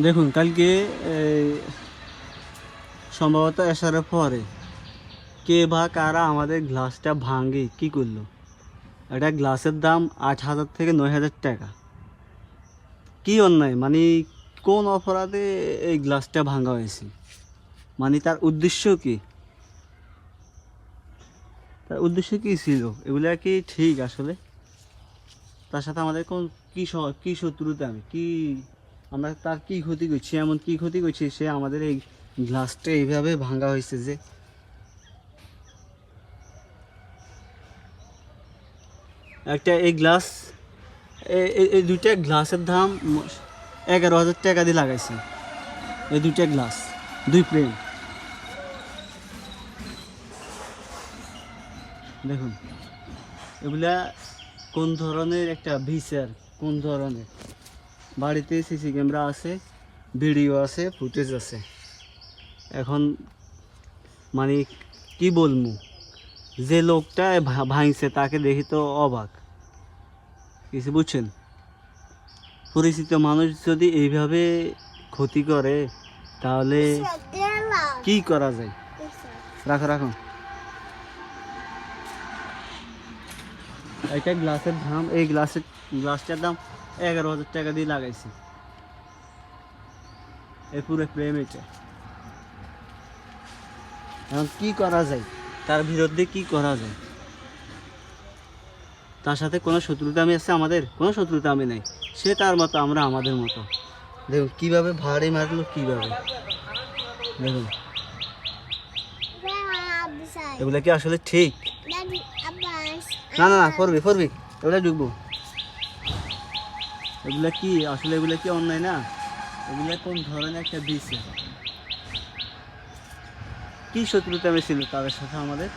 দেখুন, কালকে সম্ভবত এসারের পরে কে বা কারা আমাদের গ্লাসটা ভাঙে, কি করল? একটা গ্লাসের দাম আট হাজার থেকে নয় হাজার টাকা। কি অন্যায়? মানে কোন অপরাধে এই গ্লাসটা ভাঙা হয়েছে? মানে তার উদ্দেশ্য কি? তার উদ্দেশ্য কি ছিল? এগুলা কি ঠিক আসলে? তার সাথে আমাদের কোন, কী কি শত্রুতা আমি? কি আমরা তার কি ক্ষতি করছি, এমন কি ক্ষতি করছি, সে আমাদের এই গ্লাসটা এইভাবে ভাঙা হয়েছে যে। একটা এই গ্লাস এই দুইটা গ্লাসের দাম এগারো হাজার টাকা দিয়ে লাগাইছে। এই দুইটা গ্লাস দুই প্লেন দেখুন, এগুলা কোন ধরনের একটা ভিসার কোন ধরনের? বাড়িতে সিসি ক্যামেরা আছে, ভিডিও আছে, ফুটেজ আছে। এখন মানে কি বলব? যে লোকটা ভাঙছে, তাকে দেখি তো অবাক। কিছু বুঝছেন? পরিচিত মানুষ যদি এইভাবে ক্ষতি করে, তাহলে কি করা যায়? রাখো রাখো। এটা গ্লাসের দাম, এই গ্লাসের গ্লাসটার দাম এগারো হাজার টাকা দিয়ে লাগাইছি। এই পুরো প্রেম এটা। এখন কি করা যায়? তার বিরুদ্ধে কি করা যায়? তার সাথে কোনো শত্রুতা আমি আছে আমাদের? কোনো শত্রুতা আমি নেই। সে তার মতো আমরা আমাদের মতো। দেখুন কীভাবে ভাড়ে মারলো কীভাবে। দেখুন। এগুলা কি আসলে ঠিক? না না না করবি করবি এগুলা ঢুকবো। এগুলা কি? আসলে এগুলো কি অন্যায় না? এগুলো কোন ধরনের একটা বিষয়? কি শত্রুতা ছিল তাদের সাথে আমাদের?